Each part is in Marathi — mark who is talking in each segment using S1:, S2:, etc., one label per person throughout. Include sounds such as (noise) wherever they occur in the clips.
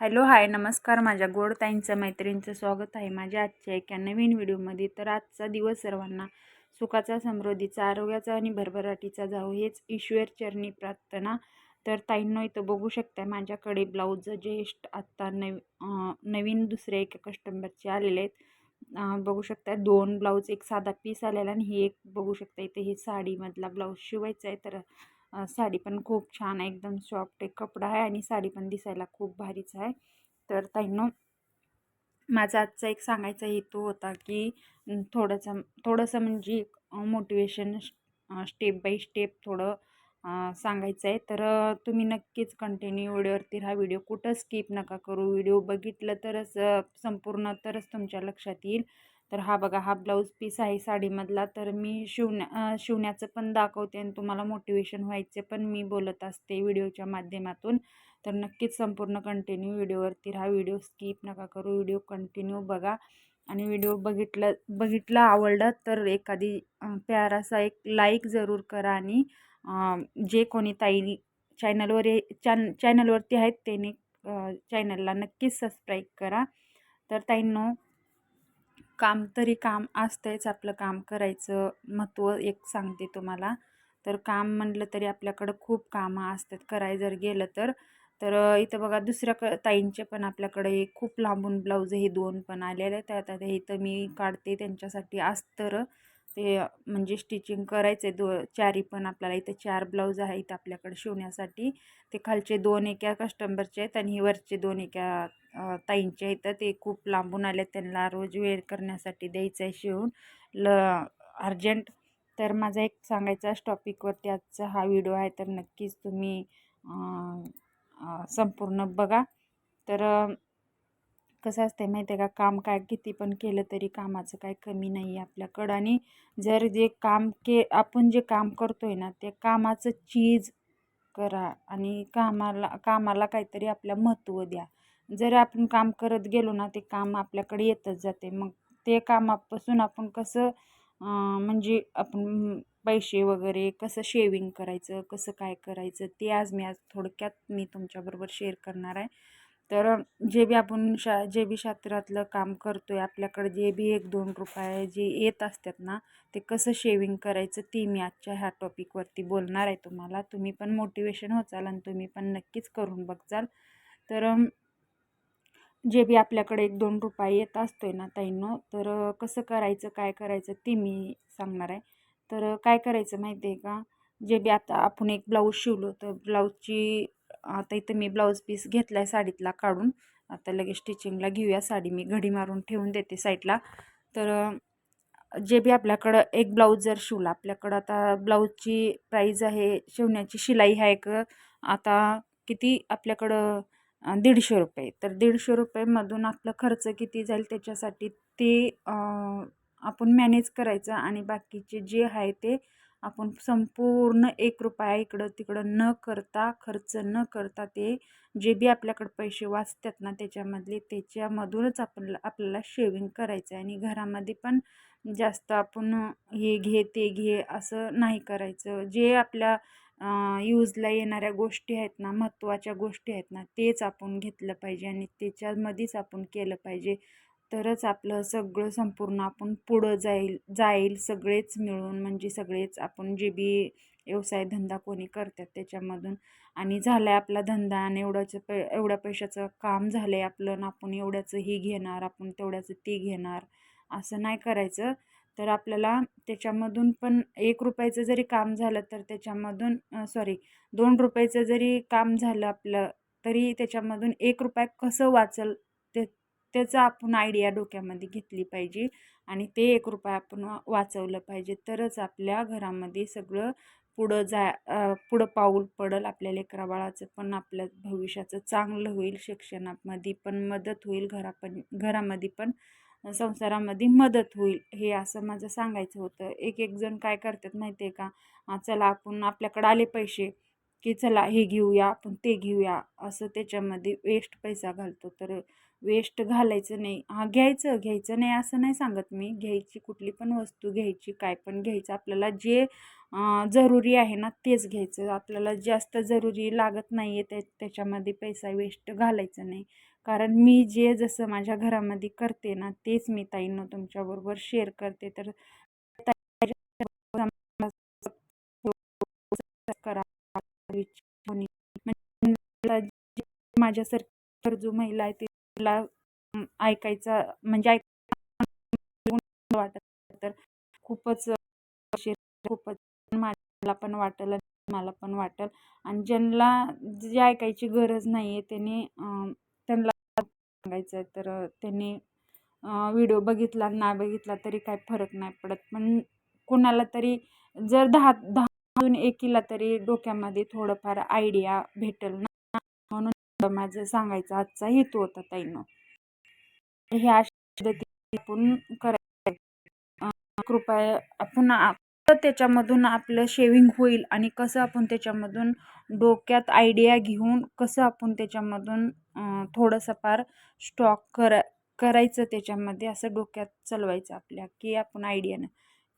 S1: हॅलो हाय नमस्कार. माझ्या गोड ताईंचं मैत्रिणींचं स्वागत आहे माझ्या आजच्या एका नवीन व्हिडिओमध्ये. तर आजचा दिवस सर्वांना सुखाचा समृद्धीचा आरोग्याचा आणि भरभराटीचा जाऊ हेच ईश्वर चरणी प्रार्थना. तर ताईंनो इथं बघू शकता माझ्याकडे ब्लाऊज ज्येष्ठ आत्ता नवी नवीन दुसऱ्या एका कस्टमरचे आलेले आहेत. बघू शकता दोन ब्लाऊज एक साधा पीस आलेला आणि ही एक बघू शकता इथे ही साडीमधला ब्लाऊज शिवायचा आहे. तर साडी पण खूप छान आहे एकदम सॉफ्ट एक कपडा आहे आणि साडी पण दिसायला खूप भारीच आहे. तर ताईंनो माझा आजचा एक सांगायचा हेतू होता की थोडंसं थोडंसं म्हणजे मोटिवेशन स्टेप बाय स्टेप थोडं सांगायचं आहे. तर तुम्ही नक्कीच कंटिन्यू व्हिडिओवरती हा व्हिडिओ कुठं स्किप नका करू. व्हिडिओ बघितलं तरच संपूर्ण तरच तुमच्या लक्षात येईल. तर हा बघा हा ब्लाऊज पीस आहे साडीमधला. तर मी शिवण्या शिवण्याचं पण दाखवते आणि तुम्हाला मोटिवेशन व्हायचे पण मी बोलत असते व्हिडिओच्या माध्यमातून. तर नक्कीच संपूर्ण कंटिन्यू व्हिडिओवरती हा व्हिडिओ स्किप नका करू. व्हिडिओ कंटिन्यू बघा. आणि व्हिडिओ बघितलं बघितला आवडला तर एखादी प्यारासा एक लाईक जरूर करा आणि जे कोणी ताई चॅनलवर चॅन चॅनलवरती आहेत त्यांनी चॅनलला नक्कीच सबस्क्राईब करा. तर ताईंनो काम तरी काम असतंच आपलं काम करायचं महत्त्व एक सांगते तुम्हाला. तर काम म्हणलं तरी आपल्याकडं खूप कामं असतात कराय जर गेलं तर. तर इथं बघा दुसऱ्या क ताईंचे पण आपल्याकडे हे खूप लांबून ब्लाऊज हे दोन पण आलेले आहेत. आता इथं मी काढते त्यांच्यासाठी अस्तर. ते म्हणजे स्टिचिंग करायचे दो चारी पण आपल्याला इथं चार ब्लाऊज आहेत आपल्याकडे शिवण्यासाठी. ते खालचे दोन एका कस्टंबरचे आहेत आणि वरचे दोन एका ताईंचे आहेत. तर ते खूप लांबून आले त्यांना रोज वेअर करण्यासाठी द्यायचं आहे शिवून. ल अर्जंट. तर माझा एक सांगायचा टॉपिकवरती आजचा हा व्हिडिओ आहे. तर नक्कीच तुम्ही संपूर्ण बघा. तर कसं असते माहिती आहे का? काम काय किती पण केलं तरी कामाचं काय कमी नाही आहे आपल्याकडं. आणि जर जे काम के आपण जे काम करतो आहे ना ते कामाचं चीज करा आणि कामाला कामाला काहीतरी आपल्या महत्त्व द्या. जर आपण काम करत गेलो ना ते काम आपल्याकडे येतच जाते. मग ते कामापासून आपण कसं म्हणजे आपण पैसे वगैरे कसं शेविंग करायचं कसं काय करायचं ते आज मी आज थोडक्यात मी तुमच्याबरोबर शेअर करणार आहे. तर जे बी आपण शा जे बी शास्त्रातलं काम करतो आहे आपल्याकडे जे बी एक दोन रुपये जे येत असतात ना ते कसं शेविंग करायचं ती मी आजच्या ह्या टॉपिकवरती बोलणार आहे तुम्हाला. तुम्ही पण मोटिवेशन होचाल आणि तुम्ही पण नक्कीच करून बघचाल. तर जे बी आपल्याकडे एक दोन रुपये येत असतो आहे ना ताईंनो तर कसं करायचं काय करायचं ते मी सांगणार आहे. तर काय करायचं माहिती आहे का? जे बी आता आपण एक ब्लाऊज शिवलो तर ब्लाऊजची आता इथं मी ब्लाऊज पीस घेतला आहे साडीतला काढून. आता लगेच स्टिचिंगला घेऊया. साडी मी घडी मारून ठेवून देते साईडला. तर जे बी आपल्याकडं एक ब्लाऊज जर शिवला आपल्याकडं आता ब्लाऊजची प्राईज आहे शिवण्याची शिलाई आहे एक आता किती आपल्याकडं दीडशे रुपये. तर दीडशे रुपयेमधून आपलं खर्च किती जाईल त्याच्यासाठी ते आपण मॅनेज करायचं आणि बाकीचे जे आहे ते आपण संपूर्ण एक रुपया इकडं तिकडं न करता खर्च न करता ते जे बी आपल्याकडं पैसे वाचतात ना त्याच्यामधले त्याच्यामधूनच आपण आपल्याला शेविंग करायचं आहे. आणि घरामध्ये पण जास्त आपण हे घे ते घे असं नाही करायचं. जे आपल्या यूजला येणाऱ्या गोष्टी आहेत ना महत्त्वाच्या गोष्टी आहेत ना तेच आपण घेतलं पाहिजे. आणि त्याच्यामध्येच आपण केलं पाहिजे. तरच आपलं सगळं संपूर्ण आपण पुढं जाईल जाईल सगळेच मिळून म्हणजे सगळेच आपण जे बी व्यवसाय धंदा कोणी करतात त्याच्यामधून. आणि झालं आहे आपला धंदा आणि एवढ्याचं पै एवढ्या पैशाचं काम झालं आहे आपलं आणि आपण एवढ्याचं ही घेणार आपण तेवढ्याचं ती घेणार असं नाही करायचं. तर आपल्याला त्याच्यामधून पण एक रुपयाचं जरी काम झालं तर त्याच्यामधून सॉरी दोन रुपयाचं जरी काम झालं आपलं तरी त्याच्यामधून एक रुपया कसं वाचल ते त्याचा आपण आयडिया डोक्यामध्ये घेतली पाहिजे आणि ते एक रुपया आपण वा वाचवलं पाहिजे. तरच आपल्या घरामध्ये सगळं पुढं जा पुढं पाऊल पडेल आपल्या लेकरा बाळाचं पण आपल्या भविष्याचं चांगलं होईल शिक्षणामध्ये पण मदत होईल घरा पण घरामध्ये पण संसारामध्ये मदत होईल. हे असं माझं सांगायचं होतं. एक एक जण काय करतात माहिती आहे का? चला आपण आपल्याकडं आले पैसे की चला हे घेऊया आपण ते घेऊया. असं त्याच्यामध्ये वेस्ट पैसा घालतो. तर वेस्ट घालायचं नाही. हा घ्यायचं घ्यायचं नाही असं नाही सांगत मी. घ्यायची कुठली पण वस्तू घ्यायची काय पण घ्यायचं. आपल्याला जे जरुरी आहे ना तेच घ्यायचं. आपल्याला जास्त जरुरी लागत नाही आहे त्या त्याच्यामध्ये पैसा वेस्ट घालायचा नाही. कारण मी जे जसं माझ्या घरामध्ये करते ना तेच मी ताईंना तुमच्याबरोबर शेअर करते. तर (laughs) म्हणजे करा माझ्यासारखी गरजू महिला आहे ते अं, ऐकायचा म्हणजे ऐक (laughs) वाटत तर खूपच खूपच मला पण वाटेल आणि मला पण वाटेल. आणि ज्यांना जे ऐकायची गरज नाही आहे त्यांनी त्यांना सांगायचं आहे तर त्यांनी व्हिडिओ बघितला ना बघितला तरी काय फरक नाही पडत. पण कोणाला तरी जर दहा दहा एकीला तरी डोक्यामध्ये थोडंफार आयडिया भेटेल ना माझं सांगायचं आजचा हेतू होता ताईनं. ह्या अशा आपण करायचं. कृपया आपण त्याच्यामधून आपलं शेविंग होईल आणि कसं आपण त्याच्यामधून डोक्यात आयडिया घेऊन कसं आपण त्याच्यामधून थोडंसं फार स्टॉक करा करायचं त्याच्यामध्ये असं डोक्यात चालवायचं आपल्या की आपण आयडियानं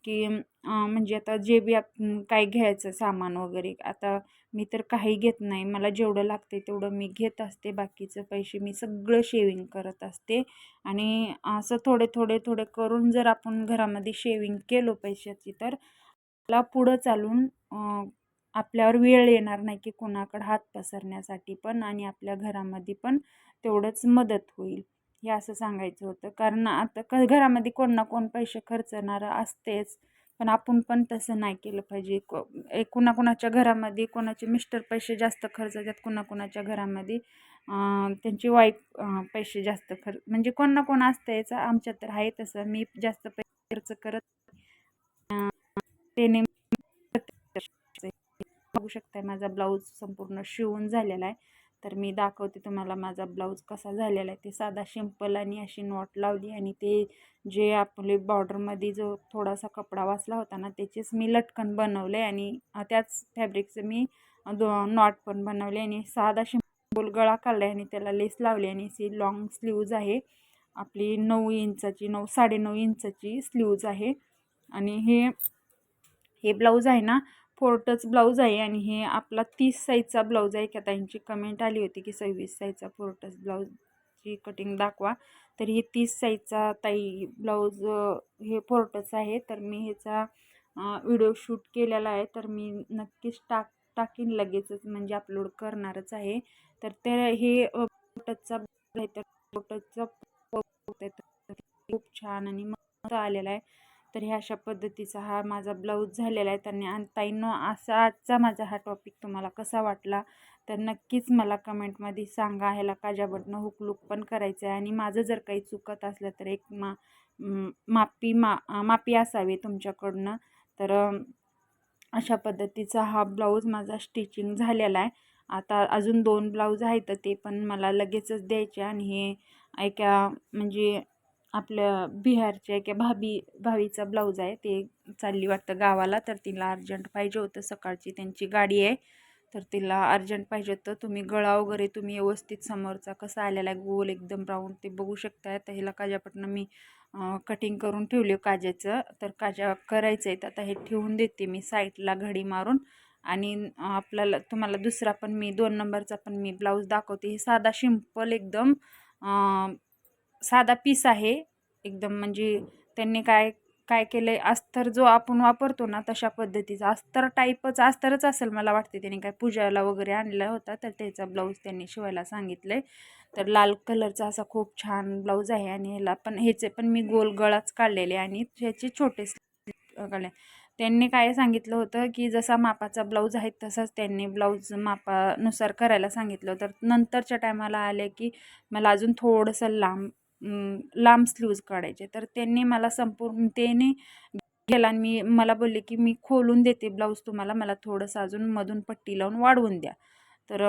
S1: की म्हणजे आता जे बी आपण काय घ्यायचं सामान वगैरे आता मी तर काही घेत नाही. मला जेवढं लागते तेवढं मी घेत असते. बाकीचं पैसे मी सगळं शेविंग करत असते. आणि असं थोडे थोडे थोडे करून जर आपण घरामध्ये शेविंग केलो पैशाची तर आपला पुढं चालून आपल्यावर वेळ येणार नाही की कोणाकडं हात पसरण्यासाठी पण आणि आपल्या घरामध्ये पण तेवढंच मदत होईल. हे असं सांगायचं होतं. कारण आता क घरामध्ये कोण ना कोण पैसे खर्चणारं असतेच. पण आपण पण तसं नाही केलं पाहिजे. को एक कुणाकुणाच्या घरामध्ये कोणाचे मिस्टर पैसे जास्त खर्च देतात कुणाकुणाच्या घरामध्ये त्यांची वाईफ पैसे जास्त खर्च म्हणजे कोण ना कोण असतंच. आमच्यात तर आहे तसं. मी जास्त पैसे खर्च करत त्याने बघू शकताय. माझा ब्लाऊज संपूर्ण शिवून झालेला आहे. तर मी दाखवते तुम्हाला माझा ब्लाऊज कसा झालेला आहे. ते साधा शिंपल आणि अशी नॉट लावली आणि ते जे आपले बॉर्डरमध्ये जो थोडासा कपडा वाचला होता ना त्याचेच मी लटकन बनवले आणि त्याच फॅब्रिकचं मी दो नॉट पण बनवले आणि साधा सिंपल गळा काढला आणि त्याला लेस लावली आणि अशी लॉंग स्लीव्ज आहे. आपली नऊ इंचाची नऊ साडेनऊ इंचाची स्लीव्ज आहे. आणि हे हे ब्लाऊज आहे ना फोर्टच ब्लाऊज आहे आणि हे आपला तीस साईजचा ब्लाऊज आहे. एका त्यांची कमेंट आली होती की सव्वीस साईजचा फोर्टच ब्लाऊजची कटिंग दाखवा. तर हे तीस साईजचा ताई ब्लाऊज हे फोर्टच आहे. तर मी ह्याचा व्हिडिओ शूट केलेला आहे. तर मी नक्कीच टाक टाकीन लगेचच. म्हणजे अपलोड करणारच आहे. तर ते हे फोर्टचा आहे. तर फोर्टचा खूप छान आणि मस्त आलेला आहे. तर ह्या अशा पद्धतीचा हा माझा ब्लाऊज झालेला आहे. त्यांनी आणि ताईंनो असा आजचा माझा हा टॉपिक तुम्हाला कसा वाटला? तर नक्कीच मला कमेंटमध्ये सांगा. ह्याला काजाबटनं हुकलूक पण करायचं आहे आणि माझं जर काही चुकत असलं तर एक मा मापी मा मापी असावी तुमच्याकडनं. तर अशा पद्धतीचा हा ब्लाऊज माझा स्टिचिंग झालेला आहे. आता अजून दोन ब्लाऊज आहेत ते पण मला लगेचच द्यायचे आणि हे एका म्हणजे आपल्या बिहारच्या एका भाभी भावीचा ब्लाऊज आहे ते चालली वाटतं गावाला तर तिला अर्जंट पाहिजे होतं. सकाळची त्यांची गाडी आहे तर तिला अर्जंट पाहिजे होतं. तुम्ही गळा वगैरे तुम्ही व्यवस्थित समोरचा कसा आलेला आहे गोल एकदम राऊंड ते बघू शकताय. तर ह्याला काजापटनं मी कटिंग करून ठेवले काजाचं. तर काजा करायचं आहे तर आता हे ठेवून देते मी साईडला घडी मारून. आणि आपल्याला तुम्हाला दुसरा पण मी दोन नंबरचा पण मी ब्लाऊज दाखवते. हे साधा सिंपल एकदम साधा पीस आहे. एकदम म्हणजे त्यांनी काय काय केलं आहे अस्तर जो आपण वापरतो ना तशा पद्धतीचा. अस्तर टाईपच अस्तरच असेल मला वाटते त्यांनी काय पूजाला वगैरे आणला होता तर त्याचा ब्लाऊज त्यांनी शिवायला सांगितलं आहे तर लाल कलरचा असा खूप छान ब्लाऊज आहे आणि ह्याला पण ह्याचे पण मी गोल गळाच काढलेले आणि ह्याचे छोटे काढले. त्यांनी काय सांगितलं होतं की जसा मापाचा ब्लाऊज आहे तसाच त्यांनी ब्लाऊज मापानुसार करायला सांगितलं तर नंतरच्या टायमाला आले की मला अजून थोडंसं लांब लांब स्लीव्ज काढायचे. तर त्यांनी मला संपूर्ण त्याने गेला आणि मी मला बोलले की मी खोलून देते ब्लाऊज तुम्हाला मला थोडंसं अजून मधून पट्टी लावून वाढवून द्या. तर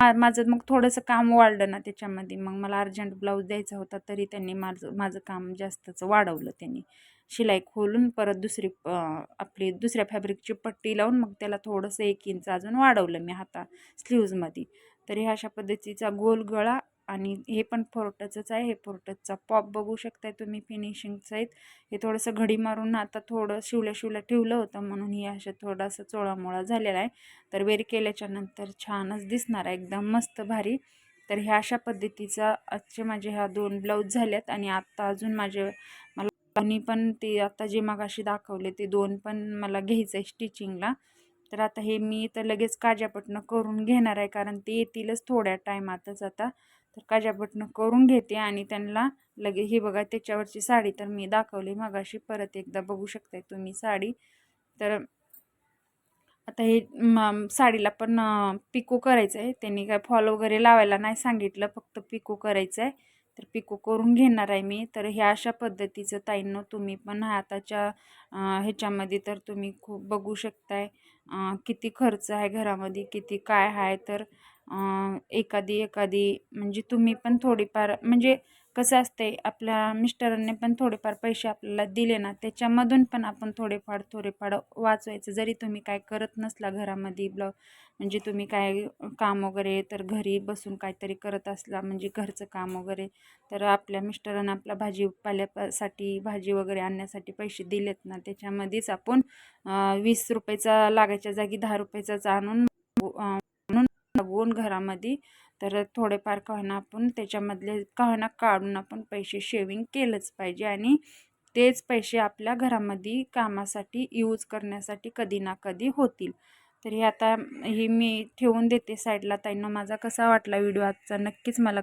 S1: माझं मग थोडंसं काम वाढलं ना त्याच्यामध्ये मग मला अर्जंट ब्लाऊज द्यायचा होता तरी त्यांनी माझं माझं काम जास्तच वाढवलं त्यांनी. शिलाई खोलून परत दुसरी आपली दुसऱ्या फॅब्रिकची पट्टी लावून मग त्याला थोडंसं एक इंच अजून वाढवलं मी हाता स्लीव्जमध्ये तर ह्या अशा पद्धतीचा गोल गळा आणि हे पण फोर्टचंच आहे. हे फोर्टचचा पॉप बघू शकताय तुम्ही फिनिशिंगचं आहेत हे थोडंसं घडी मारून आता थोडं शिवल्या शिवल्या ठेवलं होतं म्हणून हे असं थोडासा चोळामोळा झालेला आहे. तर वेर केल्याच्यानंतर छानच दिसणार आहे. एकदम मस्त भारी. तर ह्या अशा पद्धतीचा आजचे माझे ह्या दोन ब्लाऊज झाल्यात आणि आत्ता अजून माझे मला दोन्ही पण ते आता जे मगाशी दाखवले ते दोन पण मला घ्यायचं आहे स्टिचिंगला. तर आता हे मी तर लगेच काजापटनं करून घेणार आहे कारण ते येतीलच थोड्या टायमातच आता. तर काजापटनं करून घेते आणि त्यांना लगे ही बघा त्याच्यावरची साडी तर मी दाखवली मगाशी परत एकदा बघू शकताय तुम्ही साडी. तर आता हे साडीला पण पिको करायचं आहे त्यांनी काय फॉल वगैरे लावायला नाही सांगितलं फक्त पिको करायचं आहे तर पिको करून घेणार आहे मी. तर ह्या अशा पद्धतीचं ताईंनो तुम्ही पण हाताच्या ह्याच्यामध्ये तर तुम्ही खूप बघू शकताय किती खर्च आहे घरामध्ये किती काय आहे. तर एखादी एखादी म्हणजे तुम्ही पण थोडीफार म्हणजे कसं असते आपल्या मिस्टरांनी पण थोडेफार पैसे आपल्याला दिले ना त्याच्यामधून पण आपण थोडेफार थोडेफार वाचवायचं. जरी तुम्ही काय करत नसला घरामध्ये ब्ल म्हणजे तुम्ही काय काम वगैरे तर घरी बसून काहीतरी करत असला म्हणजे घरचं काम वगैरे तर आपल्या मिस्टरांना आपल्या भाजीपाल्यासाठी भाजी वगैरे आणण्यासाठी पैसे दिलेत ना त्याच्यामध्येच आपण वीस रुपयाचा लागायच्या जागी दहा रुपयाचाच आणून बघून घरामध्ये. तर थोडेफार का आपण त्याच्यामधले का काढून आपण पैसे शेविंग केलंच पाहिजे आणि तेच पैसे आपल्या घरामध्ये कामासाठी यूज करण्यासाठी कधी ना कधी होतील. तर हे आता ही मी ठेवून देते साईडला ताईंना माझा कसा वाटला व्हिडिओ आजचा? नक्कीच मला